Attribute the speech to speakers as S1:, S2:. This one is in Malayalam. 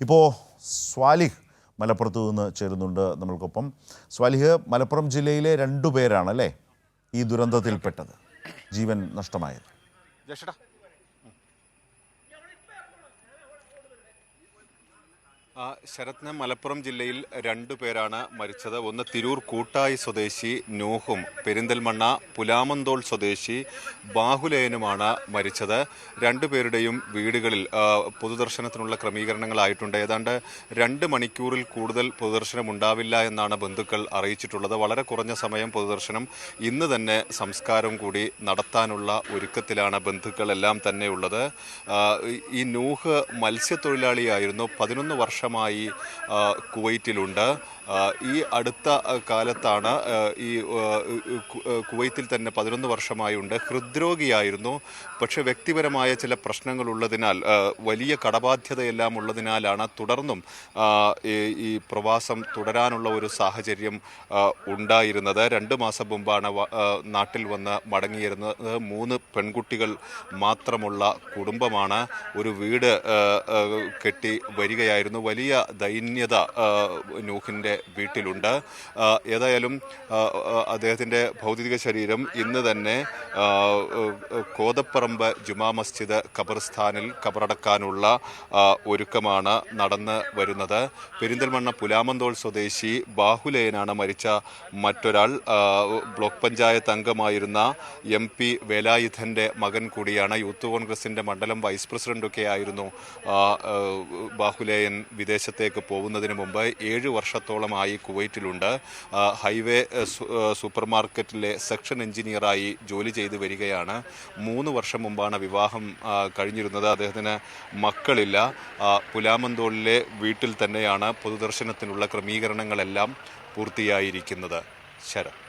S1: ഇപ്പോൾ സ്വാലിഹ് മലപ്പുറത്ത് നിന്ന് ചേരുന്നുണ്ട് നമ്മൾക്കൊപ്പം. സ്വാലിഹ് മലപ്പുറം ജില്ലയിലെ രണ്ടു പേരാണല്ലേ ഈ ദുരന്തത്തിൽപ്പെട്ടത്. ജീവൻ നഷ്ടമായത്.
S2: ജേഷടാ ശരത്ന മലപ്പുറം ജില്ലയിൽ രണ്ടു പേരാണ് മരിച്ചത്. ഒന്ന് തിരൂർ കൂട്ടായി സ്വദേശി നൂഹും പെരിന്തൽമണ്ണ പുലാമന്തോൾ സ്വദേശി ബാഹുലയനുമാണ് മരിച്ചത്. രണ്ടുപേരുടെയും വീടുകളിൽ പൊതുദർശനത്തിനുള്ള ക്രമീകരണങ്ങളായിട്ടുണ്ട്. ഏതാണ്ട് രണ്ട് മണിക്കൂറിൽ കൂടുതൽ പൊതുദർശനം ഉണ്ടാവില്ല എന്നാണ് ബന്ധുക്കൾ അറിയിച്ചിട്ടുള്ളത്. വളരെ കുറഞ്ഞ സമയം പൊതുദർശനം ഇന്ന് തന്നെ സംസ്കാരം കൂടി നടത്താനുള്ള ഒരുക്കത്തിലാണ് ബന്ധുക്കളെല്ലാം തന്നെയുള്ളത്. ഈ നൂഹ് മത്സ്യത്തൊഴിലാളിയായിരുന്നു. പതിനൊന്ന് വർഷമായി ആ, കുവൈറ്റിലുണ്ട്. ഈ അടുത്ത കാലത്താണ് ഈ കുവൈത്തിൽ തന്നെ പതിനൊന്ന് വർഷമായുണ്ട്. ഹൃദ്രോഗിയായിരുന്നു. പക്ഷേ വ്യക്തിപരമായ ചില ആ, വലിയ കടബാധ്യതയെല്ലാം ഉള്ളതിനാലാണ് തുടർന്നും ഈ പ്രവാസം തുടരാനുള്ള ഒരു സാഹചര്യം ഉണ്ടായിരുന്നത്. രണ്ട് മാസം മുമ്പാണ് നാട്ടിൽ വന്ന് മടങ്ങിയിരുന്നത്. മൂന്ന് പെൺകുട്ടികൾ മാത്രമുള്ള കുടുംബമാണ്. ഒരു വീട് കെട്ടി വരികയായിരുന്നു. വലിയ ദൈന്യത ആ, നൂഹിന്റെ വീട്ടിലുണ്ട്. ഏതായാലും അദ്ദേഹത്തിന്റെ ഭൗതിക ശരീരം ഇന്ന് തന്നെ കോതപ്പറമ്പ് ജുമാ മസ്ജിദ് ഖബർസ്ഥാനിൽ ഖബറടക്കാനുള്ള ഒരുക്കമാണ് നടന്ന് വരുന്നത്. പെരിന്തൽമണ്ണ പുലാമന്തോൾ സ്വദേശി ബാഹുലയനാണ് മരിച്ച മറ്റൊരാൾ. ബ്ലോക്ക് പഞ്ചായത്ത് അംഗമായിരുന്ന എം പി വേലായുധന്റെ മകൻ കൂടിയാണ്. യൂത്ത് കോൺഗ്രസിന്റെ മണ്ഡലം വൈസ് പ്രസിഡന്റൊക്കെ ആയിരുന്നു. ബാഹുലയൻ വിദേശത്തേക്ക് പോകുന്നതിന് മുമ്പ് ഏഴ് വർഷത്തോളമായി കുവൈറ്റിലുണ്ട്. ഹൈവേ സൂപ്പർ മാർക്കറ്റിലെ സെക്ഷൻ എഞ്ചിനീയറായി ജോലി ചെയ്ത് വരികയാണ്. മൂന്ന് വർഷം മുമ്പാണ് വിവാഹം കഴിഞ്ഞിരുന്നത്. അദ്ദേഹത്തിന് മക്കളില്ല. പുലാമന്തോളിലെ വീട്ടിൽ തന്നെയാണ് പൊതുദർശനത്തിനുള്ള ക്രമീകരണങ്ങളെല്ലാം പൂർത്തിയായിരിക്കുന്നത്. ശരം